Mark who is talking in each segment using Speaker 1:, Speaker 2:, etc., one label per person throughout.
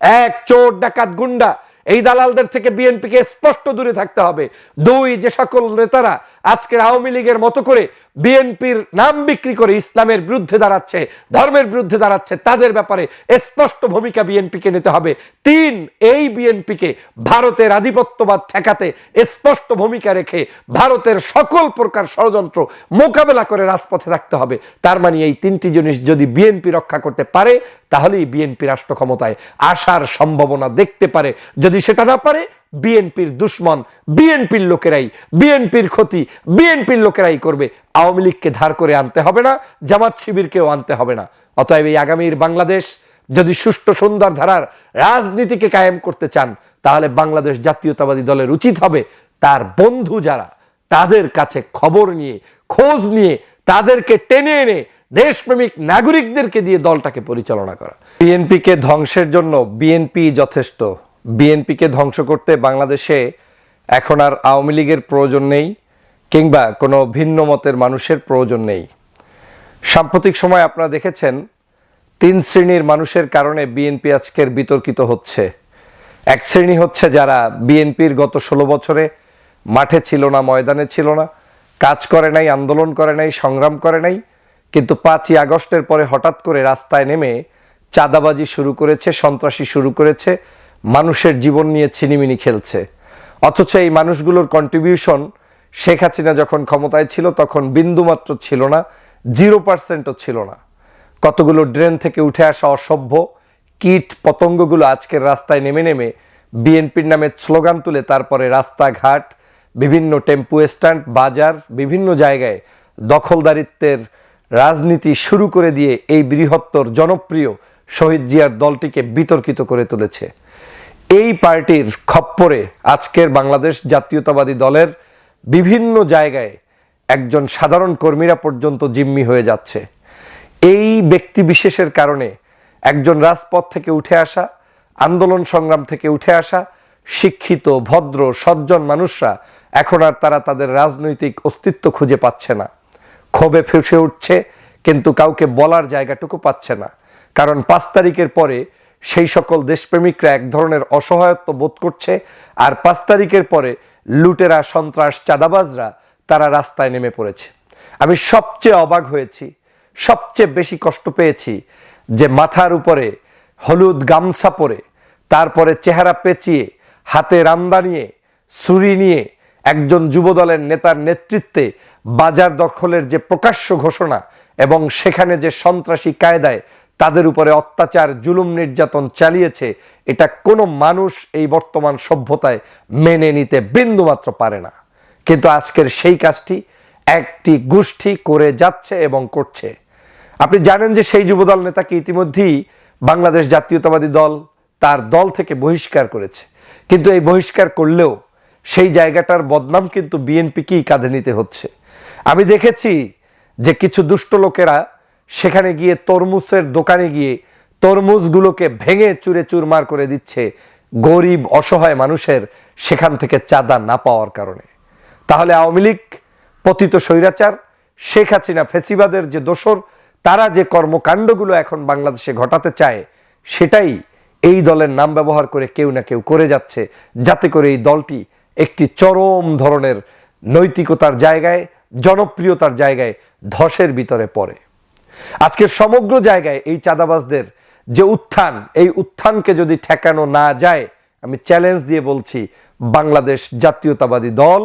Speaker 1: এক চোর ডাকাত গুন্ডা। এই দালালদের থেকে বিএনপিকে স্পষ্ট দূরে থাকতে হবে। দুই, যে সকল নেতারা আজকের আওয়ামী লীগের মতো করে বিএনপির নাম বিক্রি করে ইসলামের বিরুদ্ধে দাঁড়াচ্ছে, ধর্মের বিরুদ্ধে দাঁড়াচ্ছে, তাদের ব্যাপারে স্পষ্ট ভূমিকা বিএনপিকে নিতে হবে। তিন, এই বিএনপিকে ভারতের আধিপত্যবাদ ঠেকাতে স্পষ্ট ভূমিকা রেখে ভারতের সকল প্রকার ষড়যন্ত্র মোকাবেলা করে রাজপথে থাকতে হবে। তার মানে এই তিনটি জিনিস যদি বিএনপি রক্ষা করতে পারে তাহলেই বিএনপি রাষ্ট্র ক্ষমতায় আসার সম্ভাবনা দেখতে পারে। যদি সেটা না পারে, বিএনপির দুশ্মন, বিএনপির লোকেরাই, বিএনপির ক্ষতি, বিএনপির লোকেরাই করবে। আওয়ামী লীগকে ধার করে আনতে হবে না, জামাত শিবিরকেও আনতে হবে না। অতএব এই আগামীর বাংলাদেশ যদি সুষ্ঠু সুন্দর ধারার রাজনীতিকে কায়েম করতে চান, তাহলে বাংলাদেশ জাতীয়তাবাদী দলের উচিত হবে তার বন্ধু যারা, তাদের কাছে খবর নিয়ে, খোঁজ নিয়ে, তাদেরকে টেনে এনে দেশপ্রেমিক নাগরিকদেরকে দিয়ে দলটাকে পরিচালনা করা। বিএনপিকে ধ্বংসের জন্য বিএনপি যথেষ্ট। বিএনপিকে ধ্বংস করতে বাংলাদেশে এখন আর আওয়ামী লীগের প্রয়োজন নেই কিংবা কোনো ভিন্ন মতের মানুষের প্রয়োজন নেই। সাম্প্রতিক সময় আপনারা দেখেছেন, তিন শ্রেণির মানুষের কারণে বিএনপি আজকের বিতর্কিত হচ্ছে। এক শ্রেণি হচ্ছে যারা বিএনপির গত ষোলো বছরে মাঠে ছিল না, ময়দানে ছিল না, কাজ করে নাই, আন্দোলন করে নাই, সংগ্রাম করে নাই কিন্তু পাঁচই আগস্টের পরে হঠাৎ করে রাস্তায় নেমে চাঁদাবাজি শুরু করেছে, সন্ত্রাসী শুরু করেছে, মানুষের জীবন নিয়ে ছিনিমিনি খেলছে। অথচ এই মানুষগুলোর কন্ট্রিবিউশন শেখ হাসিনা যখন ক্ষমতায় ছিল তখন বিন্দুমাত্র ছিল না জিরো পার্সেন্টও ছিল না। কতগুলো ড্রেন থেকে উঠে আসা অসভ্য কীট পতঙ্গগুলো আজকের রাস্তায় নেমে নেমে বিএনপির নামে স্লোগান তুলে তারপরে রাস্তাঘাট, বিভিন্ন টেম্পু স্ট্যান্ড, বাজার, বিভিন্ন জায়গায় দখলদারিত্বের রাজনীতি শুরু করে দিয়ে এই বৃহত্তর জনপ্রিয় শহীদ জিয়ার দলটিকে বিতর্কিত করে তুলেছে। এই পার্টির খপ্পরে আজকের বাংলাদেশ জাতীয়তাবাদী দলের বিভিন্ন জায়গায় একজন সাধারণ কর্মীরা পর্যন্ত জিম্মি হয়ে যাচ্ছে। এই ব্যক্তি বিশেষের কারণে একজন রাজপথ থেকে উঠে আসা, আন্দোলন সংগ্রাম থেকে উঠে আসা শিক্ষিত, ভদ্র, সজ্জন মানুষরা এখন আর তারা তাদের রাজনৈতিক অস্তিত্ব খুঁজে পাচ্ছে না। ক্ষোভে ফেসে উঠছে, কিন্তু কাউকে বলার জায়গাটুকু পাচ্ছে না। কারণ পাঁচ তারিখের পরে সেই সকল দেশপ্রেমিকরা এক ধরনের অসহায়ত্ব বোধ করছে, আর পাঁচ তারিখের পরে লুটেরা, সন্ত্রাস, চাঁদাবাজরা তারা রাস্তায় নেমে পড়েছে। আমি সবচেয়ে অবাক হয়েছি, সবচেয়ে বেশি কষ্ট পেয়েছি যে মাথার উপরে হলুদ গামছা পরে, তারপরে চেহারা পেঁচিয়ে, হাতে রান্দা নিয়ে, ছুরি নিয়ে একজন যুবদলের নেতার নেতৃত্বে বাজার দখলের যে প্রকাশ্য ঘোষণা এবং সেখানে যে সন্ত্রাসী কায়দায় তাদের উপরে অত্যাচার, জুলুম নির্যাতন চালিয়েছে, এটা কোনো মানুষ এই বর্তমান সভ্যতায় মেনে নিতে বিন্দুমাত্র পারে না। কিন্তু আজকের সেই কাজটি একটি গোষ্ঠী করে যাচ্ছে এবং করছে। আপনি জানেন যে সেই যুবদল নেতাকে ইতিমধ্যেই বাংলাদেশ জাতীয়তাবাদী দল তার দল থেকে বহিষ্কার করেছে। কিন্তু এই বহিষ্কার করলেও সেই জায়গাটার বদনাম কিন্তু বিএনপিকেই কাঁধে নিতে হচ্ছে। আমি দেখেছি যে কিছু দুষ্ট লোকেরা সেখানে গিয়ে তরমুজের দোকানে গিয়ে তরমুজগুলোকে ভেঙে চুরে চুরমার করে দিচ্ছে গরিব, অসহায় মানুষের সেখান থেকে চাঁদা না পাওয়ার কারণে। তাহলে আওয়ামী লীগ, পতিত স্বৈরাচার, শেখ হাসিনা ফেসিবাদের যে দোসর তারা যে কর্মকাণ্ডগুলো এখন বাংলাদেশে ঘটাতে চায়, সেটাই এই দলের নাম ব্যবহার করে কেউ না কেউ করে যাচ্ছে, যাতে করে এই দলটি একটি চরম ধরনের নৈতিকতার জায়গায়, জনপ্রিয়তার জায়গায় ধসের ভিতরে পড়ে। আজকে সমগ্র জায়গায় এই চাঁদাবাজদের যে উত্থান, এই উত্থানকে যদি ঠেকানো না যায়, আমি চ্যালেঞ্জ দিয়ে বলছি, বাংলাদেশ জাতীয়তাবাদী দল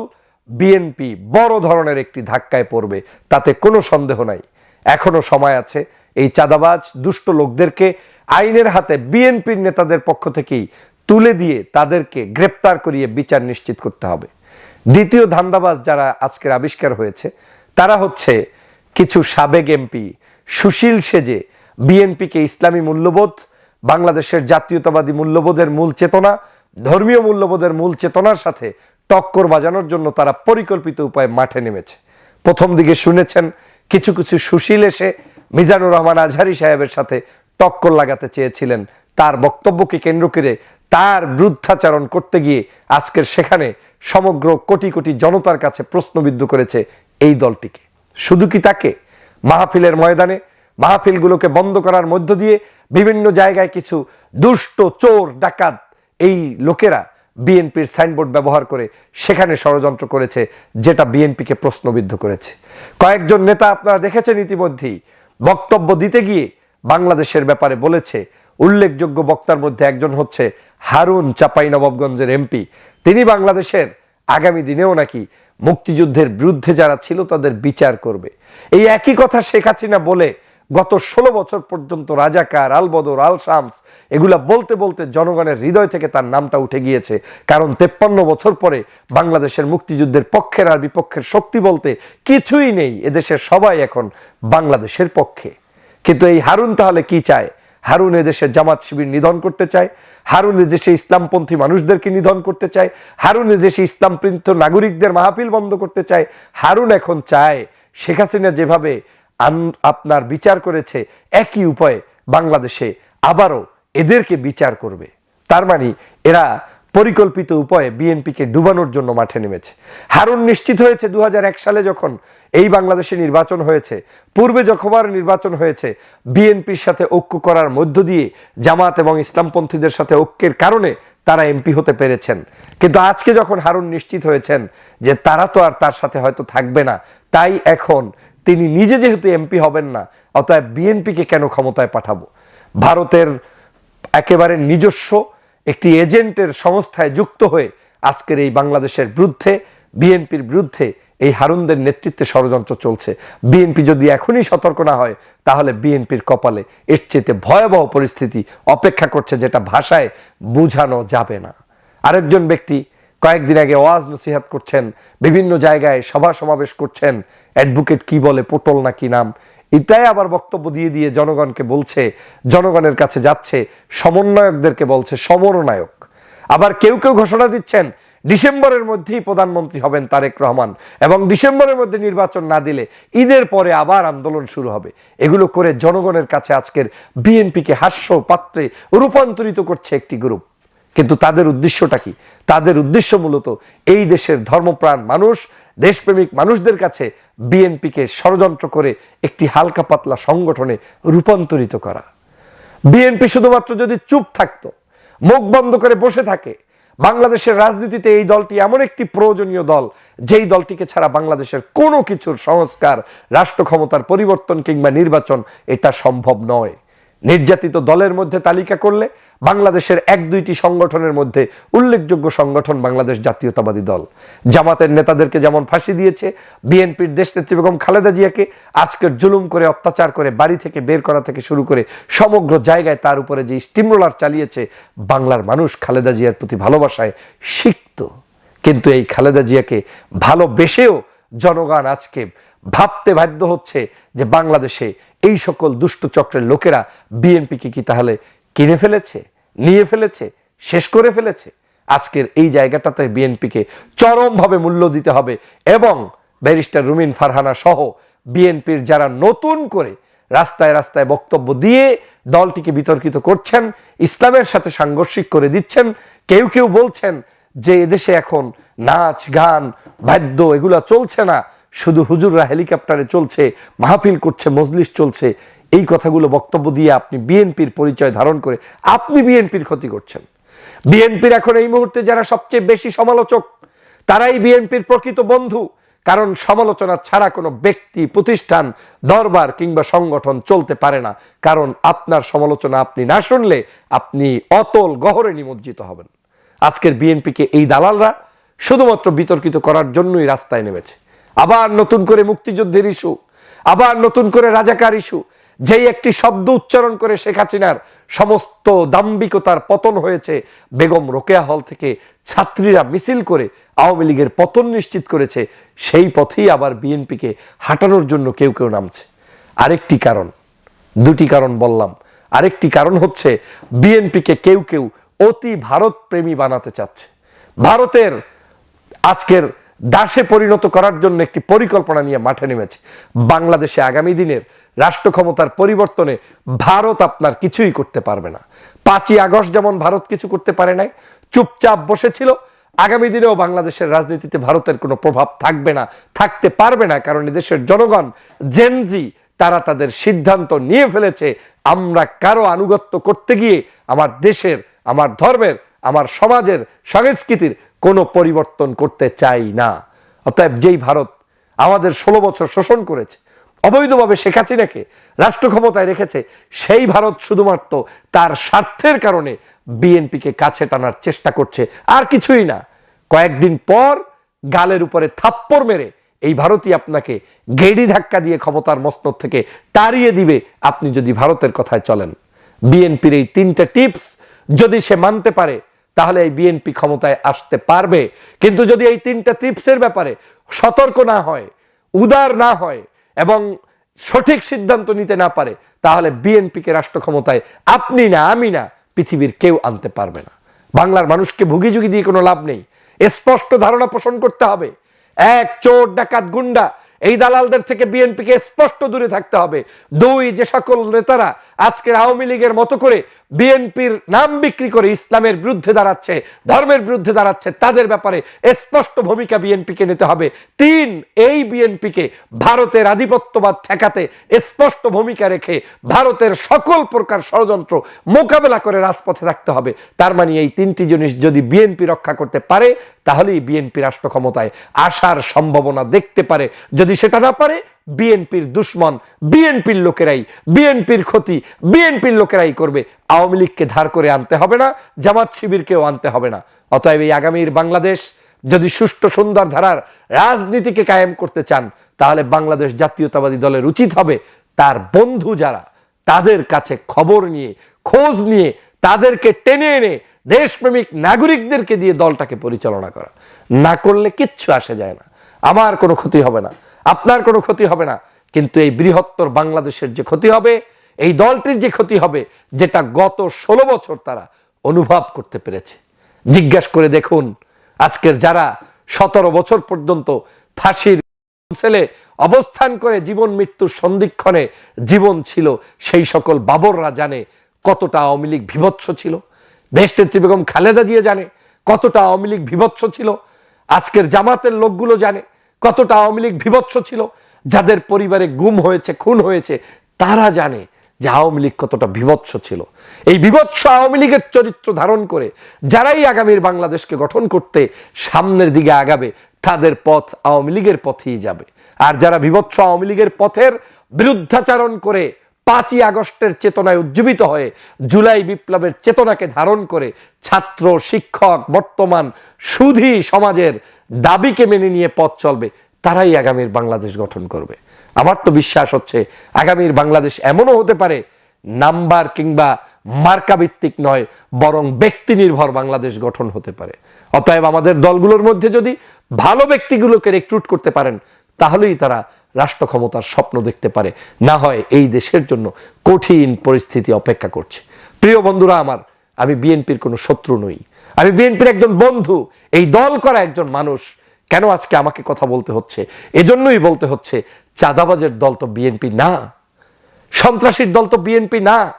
Speaker 1: বিএনপি বড় ধরনের একটি ধাক্কায় পড়বে, তাতে কোনো সন্দেহ নাই। এখনও সময় আছে এই চাঁদাবাজ দুষ্ট লোকদেরকে আইনের হাতে বিএনপির নেতাদের পক্ষ থেকেই তুলে দিয়ে তাদেরকে গ্রেপ্তার করিয়ে বিচার নিশ্চিত করতে হবে। দ্বিতীয় ধান্দাবাজ যারা আজকের আবিষ্কার হয়েছে, তারা হচ্ছে কিছু সাবেক এমপি সুশীল সেজে, বিএনপিকে ইসলামী মূল্যবোধ, বাংলাদেশের জাতীয়তাবাদী মূল্যবোধের মূল চেতনা, ধর্মীয় মূল্যবোধের মূল চেতনার সাথে টক্কর বাজানোর জন্য তারা পরিকল্পিত উপায়ে মাঠে নেমেছে। প্রথম দিকে শুনেছেন, কিছু কিছু সুশীল এসে মিজানুর রহমান আজহারি সাহেবের সাথে টক্কর লাগাতে চেয়েছিলেন। তার বক্তব্যকে কেন্দ্র করে তার বৃদ্ধাচারণ করতে গিয়ে আজকের সেখানে সমগ্র কোটি কোটি জনতার কাছে প্রশ্নবিদ্ধ করেছে এই দলটিকে। শুধু কি তাকে? মাহফিলের ময়দানে মাহফিলগুলোকে বন্ধ করার মধ্য দিয়ে বিভিন্ন জায়গায় কিছু দুষ্ট, চোর, ডাকাত এই লোকেরা বিএনপির সাইনবোর্ড ব্যবহার করে সেখানে ষড়যন্ত্র করেছে যেটা বিএনপিকে প্রশ্নবিদ্ধ করেছে। কয়েকজন নেতা আপনারা দেখেছেন ইতিমধ্যেই বক্তব্য দিতে গিয়ে বাংলাদেশের ব্যাপারে বলেছে। উল্লেখযোগ্য বক্তার মধ্যে একজন হচ্ছে হারুন চাপাই নবাবগঞ্জের এমপি। তিনি বাংলাদেশের আগামী দিনেও নাকি মুক্তিযুদ্ধের বিরুদ্ধে যারা ছিল তাদের বিচার করবে। এই একই কথা শেখ হাসিনা বলে গত ষোলো বছর পর্যন্ত রাজাকার, আলবদর আল শামস এগুলা বলতে বলতে জনগণের হৃদয় থেকে তার নামটা উঠে গিয়েছে। কারণ তেপ্পান্ন বছর পরে বাংলাদেশের মুক্তিযুদ্ধের পক্ষের আর বিপক্ষের শক্তি বলতে কিছুই নেই। এদেশের সবাই এখন বাংলাদেশের পক্ষে। কিন্তু এই হারুন তাহলে কি চায়? হারুন এদেশে জামাত শিবির নিধন করতে চায়, হারুন এদেশে ইসলামপন্থী মানুষদেরকে নিধন করতে চায়, হারুন এদেশে ইসলামপন্থী নাগরিকদের মাহফিল বন্ধ করতে চায়। হারুন এখন চায় শেখ হাসিনা যেভাবে আপনার বিচার করেছে, একই উপায়ে বাংলাদেশে আবারও এদেরকে বিচার করবে। তার মানে এরা পরিকল্পিত উপায়ে বিএনপিকে ডুবানোর জন্য মাঠে নেমেছে। হারুন নিশ্চিত হয়েছে দু হাজার এক সালে যখন এই বাংলাদেশে নির্বাচন হয়েছে, পূর্বে যখনবার নির্বাচন হয়েছে, বিএনপির সাথে ঐক্য করার মধ্য দিয়ে জামাত এবং ইসলামপন্থীদের সাথে ঐক্যের কারণে তারা এমপি হতে পেরেছেন। কিন্তু আজকে যখন হারুন নিশ্চিত হয়েছেন যে তারা তো আর তার সাথে হয়তো থাকবে না, তাই এখন তিনি নিজে যেহেতু এমপি হবেন না, অতএব বিএনপিকে কেন ক্ষমতায় পাঠাবো? ভারতের একেবারে নিজস্ব একটি এজেন্টের সংস্থায় যুক্ত হয়ে আজকের এই বাংলাদেশের বিরুদ্ধে, বিএনপির বিরুদ্ধে এই হারুনদের নেতৃত্বে ষড়যন্ত্র চলছে। বিএনপি যদি এখনই সতর্ক না হয়, তাহলে বিএনপির কপালে এর চেয়ে ভয়াবহ পরিস্থিতি অপেক্ষা করছে যেটা ভাষায় বোঝানো যাবে না। আরেকজন ব্যক্তি কয়েকদিন আগে ওয়াজ নসিহাত করছেন, বিভিন্ন জায়গায় সভা সমাবেশ করছেন, অ্যাডভোকেট কি বলে, পটল না কি নাম ইতাই আবার বক্তব্য দিয়ে দিয়ে জনগণকে বলছে, জনগণের কাছে যাচ্ছে, সমন্বয়কদেরকে বলছে সমরনায়ক। আবার কেউ কেউ ঘোষণা দিচ্ছেন, ডিসেম্বরের মধ্যেই প্রধানমন্ত্রী হবেন তারেক রহমান এবং ডিসেম্বরের মধ্যে নির্বাচন না দিলে ঈদের পরে আবার আন্দোলন শুরু হবে। এগুলো করে জনগণের কাছে আজকের বিএনপিকে হাস্য পাত্রে রূপান্তরিত করছে একটি গ্রুপ। কিন্তু তাদের উদ্দেশ্যটা কি? তাদের উদ্দেশ্য মূলত এই দেশের ধর্মপ্রাণ মানুষ দেশপ্রেমিক মানুষদের কাছে বিএনপিকে ষড়যন্ত্র করে একটি হালকা পাতলা সংগঠনে রূপান্তরিত করা। বিএনপি শুধুমাত্র যদি চুপ থাকতো, মুখ বন্ধ করে বসে থাকে, বাংলাদেশের রাজনীতিতে এই দলটি এমন একটি প্রয়োজনীয় দল, যেই দলটিকে ছাড়া বাংলাদেশের কোনো কিছুর সংস্কার রাষ্ট্র ক্ষমতার পরিবর্তন কিংবা নির্বাচন এটা সম্ভব নয়। নির্যাতিত দলের মধ্যে তালিকা করলে বাংলাদেশের এক দুইটি সংগঠনের মধ্যে উল্লেখযোগ্য সংগঠন বাংলাদেশ জাতীয়তাবাদী দল। জামাতের নেতাদেরকে যেমন ফাঁসি দিয়েছে, বিএনপির দেশনেত্রী বেগম খালেদা জিয়াকে আজকের জুলুম করে অত্যাচার করে বাড়ি থেকে বের করা থেকে শুরু করে সমগ্র জায়গায় তার উপরে যে স্টিমরোলার চালিয়েছে, বাংলার মানুষ খালেদা জিয়ার প্রতি ভালোবাসায় সিক্ত। কিন্তু এই খালেদা জিয়াকে ভালোবেসেও জনগণ আজকে ভাবতে বাধ্য হচ্ছে যে বাংলাদেশে এই সকল দুষ্ট চক্রের লোকেরা বিএনপিকে কি তাহলে কিনে ফেলেছে, নিয়ে ফেলেছে, শেষ করে ফেলেছে? আজকের এই জায়গাটাতে বিএনপিকে চরমভাবে মূল্য দিতে হবে এবং ব্যারিস্টার রুমিন ফারহানা সহ বিএনপির যারা নতুন করে রাস্তায় রাস্তায় বক্তব্য দিয়ে দলটিকে বিতর্কিত করছেন, ইসলামের সাথে সাংঘর্ষিক করে দিচ্ছেন, কেউ কেউ বলছেন যে এদেশে এখন নাচ, গান, বাদ্য এগুলা চলছে না। শুধু হুজুররা হেলিকপ্টারে চলছে, মাহফিল করছে, মজলিস চলছে, এই কথাগুলো বক্তব্য দিয়ে আপনি বিএনপির পরিচয় ধারণ করে আপনি বিএনপির ক্ষতি করছেন। বিএনপির এখন এই মুহূর্তে যারা সবচেয়ে বেশি সমালোচক, তারাই বিএনপির প্রকৃত বন্ধু। কারণ সমালোচনা ছাড়া কোনো ব্যক্তি, প্রতিষ্ঠান, দরবার কিংবা সংগঠন চলতে পারে না। কারণ আপনার সমালোচনা আপনি না শুনলে আপনি অতল গহরে নিমজ্জিত হবেন। আজকের বিএনপিকে এই দালালরা শুধুমাত্র বিতর্কিত করার জন্যই রাস্তায় নেমেছে। আবার নতুন করে মুক্তিযুদ্ধের ইস্যু, আবার নতুন করে রাজাকার ইস্যু, যেই একটি শব্দ উচ্চারণ করে শেখ হাসিনার সমস্ত দাম্ভিকতার পতন হয়েছে, বেগম রোকেয়া হল থেকে ছাত্রীরা মিছিল করে আওয়ামী লীগের পতন নিশ্চিত করেছে, সেই পথেই আবার বিএনপিকে হাঁটানোর জন্য কেউ কেউ নামছে। আরেকটি কারণ, দুটি কারণ বললাম, আরেকটি কারণ হচ্ছে বিএনপিকে কেউ কেউ অতি ভারত প্রেমী বানাতে চাচ্ছে। ভারতের আজকের দাসে পরিণত করার জন্য একটি পরিকল্পনা নিয়ে মাঠে নেমেছে। বাংলাদেশে আগামী দিনের রাষ্ট্র ক্ষমতার পরিবর্তনে ভারত আপনার কিছুই করতে পারবে না। পাঁচই আগস্ট যেমন ভারত কিছু করতে পারে নাই, চুপচাপ বসেছিল। আগামী দিনেও বাংলাদেশের রাজনীতিতে ভারতের কোনো প্রভাব থাকবে না, থাকতে পারবে না, কারণ এদেশের জনগণ জেনজি তারা তাদের সিদ্ধান্ত নিয়ে ফেলেছে, আমরা কারও আনুগত্য করতে গিয়ে আমার দেশের, আমার ধর্মের, আমার সমাজের, সংস্কৃতির কোনো পরিবর্তন করতে চাই না। অতএব যেই ভারত আমাদের ষোলো বছর শোষণ করেছে, অবৈধভাবে শেখ হাসিনাকে রাষ্ট্র ক্ষমতায় রেখেছে, সেই ভারত শুধুমাত্র তার স্বার্থের কারণে বিএনপিকে কাছে টানার চেষ্টা করছে, আর কিছুই না। কয়েকদিন পর গালের উপরে থাপ্পড় মেরে এই ভারতই আপনাকে গেড়ি ধাক্কা দিয়ে ক্ষমতার মস্তক থেকে তাড়িয়ে দিবে, আপনি যদি ভারতের কথায় চলেন। বিএনপির এই তিনটা টিপস যদি সে মানতে পারে তাহলে এই বিএনপি ক্ষমতায় আসতে পারবে। কিন্তু যদি এই তিনটা টিপসের ব্যাপারে সতর্ক না হয়, উদার না হয় এবং সঠিক সিদ্ধান্ত নিতে না পারে, তাহলে বিএনপিকে রাষ্ট্র ক্ষমতায় আপনি না, আমি না, পৃথিবীর কেউ আনতে পারবে না। বাংলার মানুষকে ভুগিযুগি দিয়ে কোনো লাভ নেই। স্পষ্ট ধারণা পোষণ করতে হবে। এক চোর, ডাকাত, গুন্ডা, এই দালালদের থেকে বিএনপিকে স্পষ্ট দূরে থাকতে হবে। দুই, যে সকল নেতারা আজকের আওয়ামী লীগের মতো করে বিএনপির নাম বিক্রি করে ইসলামের বিরুদ্ধে দাঁড়াচ্ছে, ধর্মের বিরুদ্ধে দাঁড়াচ্ছে, তাদের ব্যাপারে স্পষ্ট ভূমিকা বিএনপিকে নিতে হবে। তিন, এই বিএনপিকে ভারতের আধিপত্যবাদ ঠেকাতে স্পষ্ট ভূমিকা রেখে ভারতের সকল প্রকার ষড়যন্ত্র মোকাবেলা করে রাজপথে থাকতে হবে। তার মানে এই তিনটি জিনিস যদি বিএনপি রক্ষা করতে পারে, তাহলেই বিএনপি রাষ্ট্র ক্ষমতায় আসার সম্ভাবনা দেখতে পারে। যদি সেটা না পারে বিএনপির দুশ্মন, বিএনপির লোকেরাই, বিএনপির ক্ষতি, বিএনপির লোকেরাই করবে। আওয়ামী লীগকে ধার করে আনতে হবে না, জামাত শিবিরকেও আনতে হবে না। অতএব এই আগামীর বাংলাদেশ যদি সুষ্ঠু সুন্দর ধারার রাজনীতিকে কায়েম করতে চান, তাহলে বাংলাদেশ জাতীয়তাবাদী দলের উচিত হবে তার বন্ধু যারা, তাদের কাছে খবর নিয়ে, খোঁজ নিয়ে, তাদেরকে টেনে এনে দেশপ্রেমিক নাগরিকদেরকে দিয়ে দলটাকে পরিচালনা করা। না করলে কিচ্ছু আসে যায় না। আমার কোনো ক্ষতি হবে না। আপনার কোনো ক্ষতি হবে না। কিন্তু এই বৃহত্তর বাংলাদেশের যে ক্ষতি হবে, এই দলটির যে ক্ষতি হবে, যেটা গত ষোলো বছর তারা অনুভব করতে পেরেছে। জিজ্ঞাসা করে দেখুন, আজকের যারা সতেরো বছর পর্যন্ত ফাঁসির ছেলে অবস্থান করে জীবন মৃত্যুর সন্ধিক্ষণে জীবন ছিল, সেই সকল বাবররা জানে কতটা আওয়ামী লীগ বিভৎস ছিল। দেশনেত্রী বেগম খালেদা জিয়া জানে কতটা আওয়ামী লীগ বিভৎস ছিল। আজকের জামাতের লোকগুলো জানে কতটা আওয়ামী লীগ বিভৎস ছিল, যাদের পরিবারে গুম হয়েছে, খুন হয়েছে, তারা জানে যে আওয়ামী লীগ কতটা বিভৎস ছিল। এই বিভৎস আওয়ামী লীগের চরিত্র ধারণ করে যারাই আগামীর বাংলাদেশকে গঠন করতে সামনের দিকে আগাবে, তাদের পথ আওয়ামী লীগের পথেই যাবে। আর যারা বিভৎস আওয়ামী লীগের পথের বিরুদ্ধাচারণ করে পাঁচই আগস্টের চেতনায় উজ্জীবিত হয়ে জুলাই বিপ্লবের চেতনাকে ধারণ করে ছাত্র, শিক্ষক, বর্তমান সুধী সমাজের দাবিকে মেনে নিয়ে পথ চলবে, তারাই আগামীর বাংলাদেশ গঠন করবে। আমার তো বিশ্বাস হচ্ছে, আগামীর বাংলাদেশ এমনও হতে পারে, নাম্বার কিংবা মার্কা ভিত্তিক নয়, বরং ব্যক্তি নির্ভর বাংলাদেশ গঠন হতে পারে। অতএব আমাদের দলগুলোর মধ্যে যদি ভালো ব্যক্তিগুলোকে রেক্রুট করতে পারেন, তাহলেই তারা রাষ্ট্র ক্ষমতার স্বপ্ন দেখতে পারে। না হয় এই দেশের জন্য কঠিন পরিস্থিতি অপেক্ষা করছে। প্রিয় বন্ধুরা আমার, আমি বিএনপির কোনো শত্রু নই। আমি বিএনপির একজন বন্ধু, এই দল করা একজন মানুষ। কেন আজকে আমাকে কথা বলতে হচ্ছে? এজন্যই বলতে হচ্ছে, চাঁদাবাজের দল তো বিএনপি না। সন্ত্রাসীর দল তো বিএনপি না।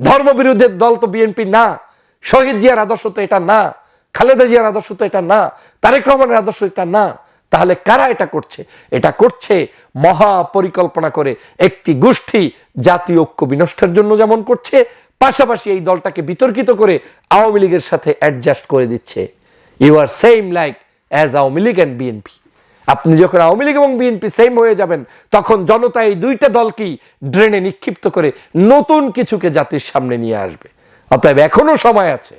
Speaker 1: ধর্মবিরোধের দল তো বিএনপি না। শহীদ জিয়ার আদর্শ তো এটা না। খালেদা জিয়ার আদর্শ তো এটা না। তারেক রহমানের আদর্শ এটা না। তাহলে কারা এটা করছে? এটা করছে মহা পরিকল্পনা করে একটি গোষ্ঠী জাতীয় ঐক্য বিনষ্টের জন্য যেমন করছে পাশাপাশি এই দলটাকে বিতর্কিত করে আওয়ামী লীগের সাথে অ্যাডজাস্ট করে দিচ্ছে। You are same like as Awami League and BNP আপনি যখন আওয়ামী লীগ এবং বিএনপি সেম হয়ে যাবেন, তখন জনতা এই দুইটা দলকেই ড্রেনে নিক্ষিপ্ত করে নতুন কিছুকে জাতির সামনে নিয়ে আসবে। অতএব এখনও সময় আছে।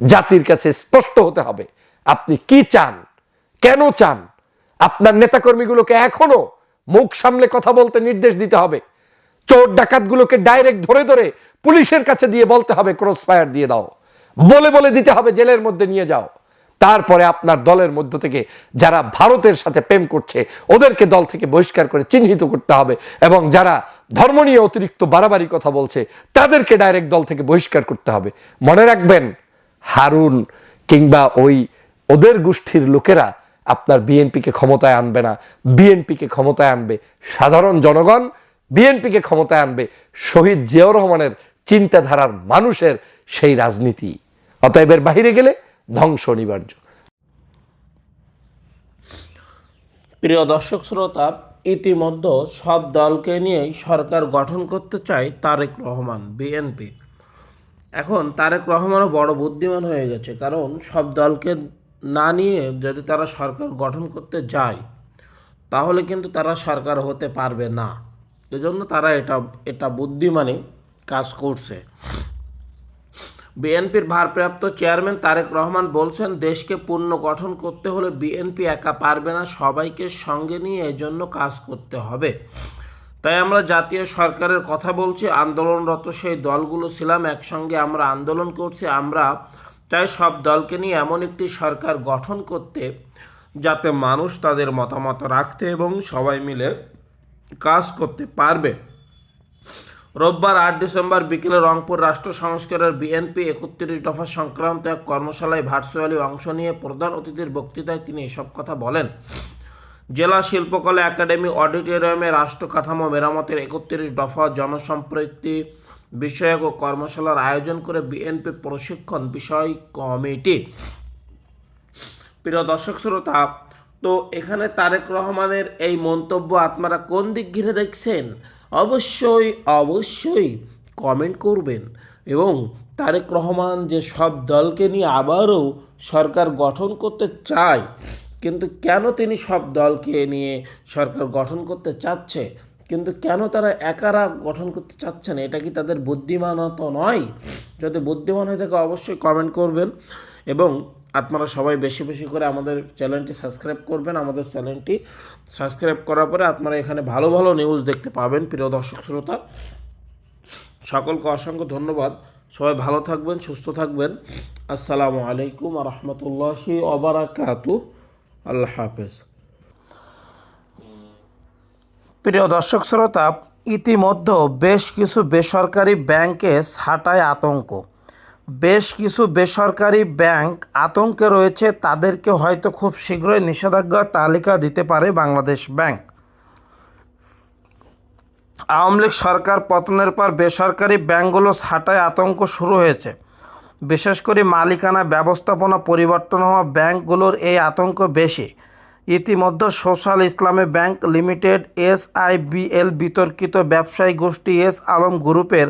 Speaker 1: জাতির কাছে স্পষ্ট হতে হবে, আপনি কি চান? কেন চান? আপনার নেতাকর্মীগুলোকে এখনও মুখ সামলে কথা বলতে নির্দেশ দিতে হবে। চোর ডাকাতগুলোকে ডাইরেক্ট ধরে ধরে পুলিশের কাছে দিয়ে বলতে হবে ক্রস ফায়ার দিয়ে দাও। বলে বলে দিতে হবে, জেলের মধ্যে নিয়ে যাও। তারপরে আপনার দলের মধ্য থেকে যারা ভারতের সাথে প্রেম করছে, ওদেরকে দল থেকে বহিষ্কার করে চিহ্নিত করতে হবে এবং যারা ধর্ম নিয়ে অতিরিক্ত বাড়াবাড়ি কথা বলছে, তাদেরকে ডাইরেক্ট দল থেকে বহিষ্কার করতে হবে। মনে রাখবেন, হারুন কিংবা ওই ওদের গোষ্ঠীর লোকেরা আপনার বিএনপিকে ক্ষমতায় আনবে না। বিএনপিকে ক্ষমতায় আনবে সাধারণ জনগণ বিএনপিকে ক্ষমতায় আনবে শহীদ জিয়াউর রহমানের চিন্তাধারার মানুষের সেই রাজনীতি। অতএব এর বাহিরে গেলে ধ্বংস অনিবার্য।
Speaker 2: প্রিয় দর্শক শ্রোতা, ইতিমধ্যে সব দলকে নিয়েই সরকার গঠন করতে চায় তারেক রহমান, বিএনপি। এখন তারেক রহমানও বড় বুদ্ধিমান হয়ে গেছে, কারণ সব দলকে না নিয়ে যদি তারা সরকার গঠন করতে যায়, তাহলে কিন্তু তারা সরকার হতে পারবে না। এজন্য তারা এটা এটা বুদ্ধিমানই কাজ করছে। বিএনপির ভারপ্রাপ্ত চেয়ারম্যান তারেক রহমান বলছেন, দেশকে পূর্ণ গঠন করতে হলে বিএনপি একা পারবে না, সবাইকে সঙ্গে নিয়ে এজন্য কাজ করতে হবে। তাই আমরা জাতীয় সরকারের কথা বলছি, আন্দোলনরত সেই দলগুলো ছিলাম, একসঙ্গে আমরা আন্দোলন করছি, আমরা তাই সব দলকে নিয়ে এমন একটি সরকার গঠন করতে, যাতে মানুষ তাদের মতামত রাখতে এবং সবাই মিলে কাজ করতে পারবে। রোববার আট ডিসেম্বর বিকেলে রংপুর রাষ্ট্র সংস্কারের বিএনপি একত্রিশ দফা সংক্রান্ত এক কর্মশালায় ভার্চুয়ালি অংশ নিয়ে প্রধান অতিথির বক্তৃতায় তিনি এসব কথা বলেন। জেলা শিল্পকলা একাডেমি অডিটোরিয়ামে রাষ্ট্র কাঠামো মেরামতের একত্রিশ দফা জনসম্পৃক্তি বিষয়ক ও কর্মশালার আয়োজন করে বিএনপি প্রশিক্ষণ বিষয় কমিটি। প্রিয় দর্শক, শ্রোতা তো এখানে তারেক রহমানের এই মন্তব্য আপনারা কোন দিক ঘিরে দেখছেন? অবশ্যই অবশ্যই কমেন্ট করবেন। এবং তারেক রহমান যে সব দলকে নিয়ে আবারও সরকার গঠন করতে চায়, কিন্তু কেন তিনি সব দলকে নিয়ে সরকার গঠন করতে চাচ্ছে? কিন্তু কেন তারা একারা গঠন করতে চাচ্ছে না? এটা কি তাদের বুদ্ধিমানত নয়? যদি বুদ্ধিমান হয়ে থাকে অবশ্যই কমেন্ট করবেন। এবং আপনারা সবাই বেশি বেশি করে আমাদের চ্যানেলটি সাবস্ক্রাইব করবেন, আমাদের চ্যানেলটি সাবস্ক্রাইব করার পরে আপনারা এখানে ভালো ভালো নিউজ দেখতে পাবেন, প্রিয় দর্শক শ্রোতা। সকলকে অসংখ্য ধন্যবাদ। সবাই ভালো থাকবেন, সুস্থ থাকবেন। আসসালামু আলাইকুম রহমতুল্লাহি অবরাকাতু আল্লাহ হাফেজ।
Speaker 3: প্রিয় দর্শক শ্রোতা, ইতিমধ্যে বেশ কিছু বেসরকারি ব্যাংকে ছাঁটায় আতঙ্ক। বেশ কিছু বেসরকারি ব্যাংক আতঙ্কে রয়েছে, তাদেরকে হয়তো খুব শীঘ্রই নিষেধাজ্ঞার তালিকা দিতে পারে বাংলাদেশ ব্যাংক। আওয়ামী লীগ সরকার পতনের পর বেসরকারি ব্যাংকগুলো ছাঁটায় আতঙ্ক শুরু হয়েছে। বিশেষ করে মালিকানা ব্যবস্থাপনা পরিবর্তন হওয়া ব্যাংকগুলোর এই আতঙ্ক বেশি। ইতিমধ্যে social Islami bank limited S I SIBL বিতর্কিত ব্যবসায়ী গোষ্ঠী এস আলম গ্রুপের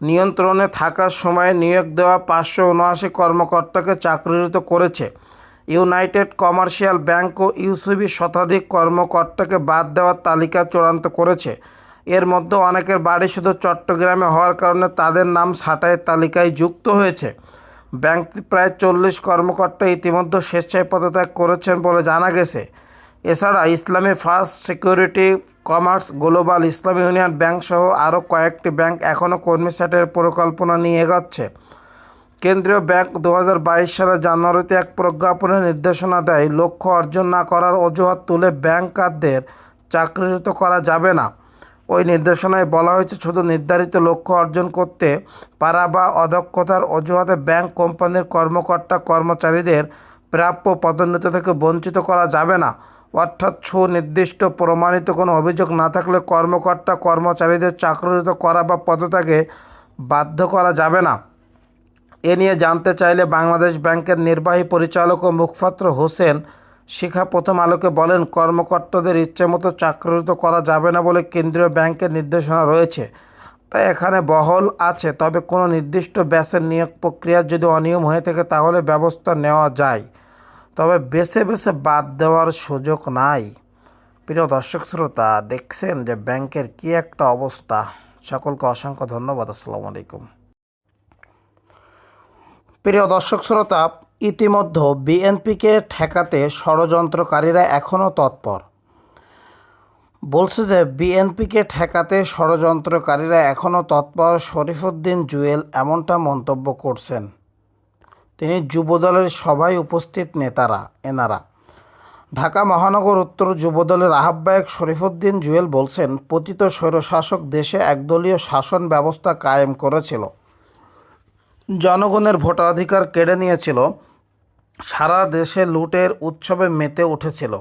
Speaker 3: নিয়ন্ত্রণে থাকার সময় নিয়োগ দেওয়া পাঁচশো উনআশি কর্মকর্তাকে চাকরিরত করেছে। ইউনাইটেড কমার্শিয়াল ব্যাংক ও ইউসিবি শতাধিক কর্মকর্তাকে বাদ দেওয়ার তালিকা চূড়ান্ত করেছে। এর মধ্যে অনেকের বাড়ি শুধু চট্টগ্রামে হওয়ার কারণে তাদের নাম ছাঁটাইয়ের তালিকায় যুক্ত হয়েছে। ব্যাংকটি প্রায় চল্লিশ কর্মকর্তা ইতিমধ্যে স্বেচ্ছায় পদত্যাগ করেছেন বলে জানা গেছে। এছাড়া Islami first security commerce global Islami union bank সহ আরও কয়েকটি ব্যাংক এখনও কর্মী ছাঁটাইয়ের পরিকল্পনা নিয়ে এগোচ্ছে। কেন্দ্রীয় ব্যাংক দু হাজার সালে জানুয়ারিতে এক প্রজ্ঞাপনের নির্দেশনা দেয়, লক্ষ্য অর্জন না করার অজুহাত তুলে ব্যাংকারদের চাকরিরত করা যাবে না। ওই নির্দেশনায় বলা হয়েছে, শুধু নির্ধারিত লক্ষ্য অর্জন করতে পারা বা অদক্ষতার অজুহাতে ব্যাংক কোম্পানির কর্মকর্তা কর্মচারীদের প্রাপ্য পদোন্নতি থেকে বঞ্চিত করা যাবে না। অর্থাৎ সুনির্দিষ্ট প্রমাণিত কোনো অভিযোগ না থাকলে কর্মকর্তা, কর্মচারীদের চাকরিরত করা বা পদত্যাগে বাধ্য করা যাবে না। এ নিয়ে জানতে চাইলে বাংলাদেশ ব্যাংকের নির্বাহী পরিচালক ও মুখপাত্র হোসেন শিখা প্রথম আলোকে বলেন, কর্মকর্তাদের ইচ্ছেমতো চাকরিরত করা যাবে না বলে কেন্দ্রীয় ব্যাংকের নির্দেশনা রয়েছে। তাই এখানে বহল আছে, তবে কোনো নির্দিষ্ট ব্যাসের নিয়োগ প্রক্রিয়া যদি অনিয়ম হয়ে থাকে তাহলে ব্যবস্থা নেওয়া যায়। তবে বেছে বেছে বাদ দেওয়ার সুযোগ নাই। প্রিয় দর্শক শ্রোতা, দেখছেন যে ব্যাংকের কী একটা অবস্থা। সকলকে অসংখ্য ধন্যবাদ, আসসালামু আলাইকুম। প্রিয় দর্শক শ্রোতা, ইতিমধ্যে বিএনপিকে ঠেকাতে ষড়যন্ত্রকারীরা এখনও তৎপর। বলছে যে বিএনপিকে ঠেকাতে ষড়যন্ত্রকারীরা এখনও তৎপর। শরীফুদ্দিন জুয়েল এমনটা মন্তব্য করছেন। তিনি যুবদলের সভায় উপস্থিত নেতারা, এনারা। ঢাকা মহানগর উত্তর যুবদলের আহ্বায়ক শরীফুদ্দিন জুয়েল বলছেন, পতিত স্বৈরশাসক দেশে একদলীয় শাসন ব্যবস্থা কায়েম করেছিল। জনগণের ভোটাধিকার কেড়ে নিয়েছিল। সারা দেশে লুটের উৎসবে মেতে উঠেছিল।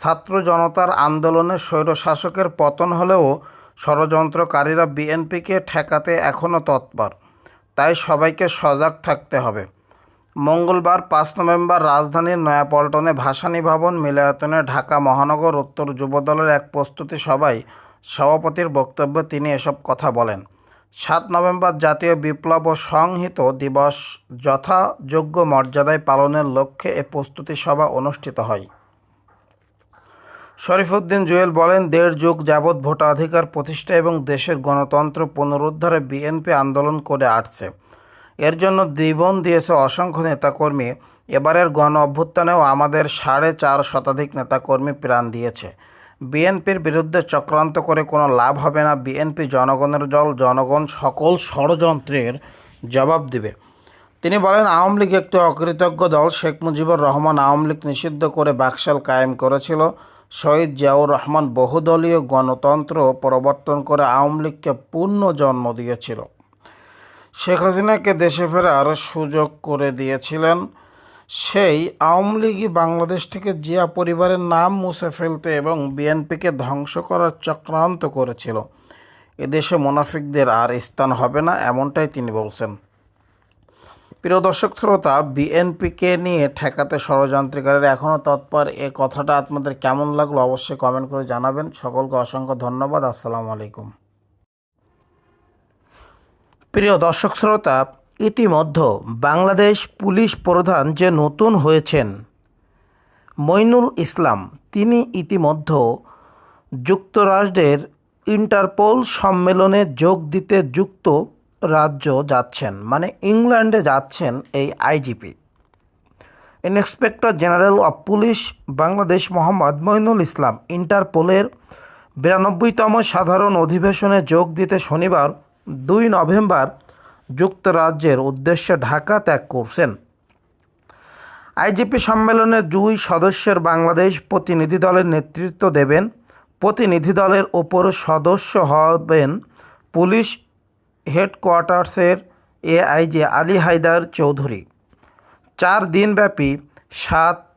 Speaker 3: ছাত্র জনতার আন্দোলনে স্বৈরশাসকের পতন হলেও ষড়যন্ত্রকারীরা বিএনপিকে ঠেকাতে এখনও তৎপর। তাই সবাইকে সজাগ থাকতে হবে। মঙ্গলবার পাঁচ নভেম্বর রাজধানীর নয়াপল্টনে ভাসানী ভবন মিলায়তনে ঢাকা মহানগর উত্তর যুবদলের এক প্রস্তুতি সভায় সভাপতির বক্তব্যে তিনি এসব কথা বলেন। সাত নভেম্বর জাতীয় বিপ্লব ও সংহিত দিবস যথাযোগ্য মর্যাদায় পালনের লক্ষ্যে এ প্রস্তুতি সভা অনুষ্ঠিত হয়। শরীফুদ্দিন জুয়েল বলেন, দেড় যুগ যাবৎ ভোটাধিকার প্রতিষ্ঠা এবং দেশের গণতন্ত্র পুনরুদ্ধারে বিএনপি আন্দোলন করে আসছে। এর জন্য জীবন দিয়েছে অসংখ্য নেতাকর্মী। এবারের গণ অভ্যুত্থানেও আমাদের সাড়ে চার শতাধিক নেতাকর্মী প্রাণ দিয়েছে। বিএনপির বিরুদ্ধে চক্রান্ত করে কোনো লাভ হবে না, বিএনপি জনগণের দল, জনগণ সকল ষড়যন্ত্রের জবাব দিবে। তিনি বলেন, আওয়ামী লীগ একটি অকৃতজ্ঞ দল। শেখ মুজিবুর রহমান আওয়ামী লীগ নিষিদ্ধ করে বাকশাল কায়েম করেছিল। শহীদ জিয়াউর রহমান বহুদলীয় গণতন্ত্র প্রবর্তন করে আওয়ামী লীগকে পূর্ণ জন্ম দিয়েছিল। শেখ হাসিনাকে দেশে ফেরার সুযোগ করে দিয়েছিলেন। সেই আওয়ামী লীগই বাংলাদেশ থেকে জিয়া পরিবারের নাম মুছে ফেলতে এবং বিএনপিকে ধ্বংস করার চক্রান্ত করেছিল। এদেশে মোনাফিকদের আর স্থান হবে না, এমনটাই তিনি বলছেন। প্রিয় দর্শক, শ্রোতা, বিএনপিকে নিয়ে ঠেকাতে ষড়যন্ত্রকারীরা এখনও তৎপর। এ কথাটা আপনাদের কেমন লাগল অবশ্যই কমেন্ট করে জানাবেন। সকলকে অসংখ্য ধন্যবাদ। আসসালামু আলাইকুম। প্রিয় দর্শক শ্রোতা, ইতিমধ্যে বাংলাদেশ পুলিশ প্রধান যে নতুন হয়েছেন, মইনুল ইসলাম, তিনি ইতিমধ্যে যুক্তরাষ্ট্রের ইন্টারপোল সম্মেলনে যোগ দিতে যুক্ত রাজ্য যাচ্ছেন মানে ইংল্যান্ডে যাচ্ছেন এই IGP. Inspector general of police Bangladesh Mohammad Moinul Islam, ইন্টারপোলের বিরানব্বইতম সাধারণ অধিবেশনে যোগ দিতে শনিবার দুই নভেম্বর যুক্তরাজ্যের উদ্দেশ্যে ঢাকা ত্যাগ করছেন। আইজিপি সম্মেলনে দুই সদস্যের বাংলাদেশ প্রতিনিধি দলের নেতৃত্ব দেবেন। প্রতিনিধি দলের ওপর সদস্য হবেন পুলিশ হেডকোয়ার্টার্সের এআইজি আলী হায়দার চৌধুরী। চার দিনব্যাপী সাত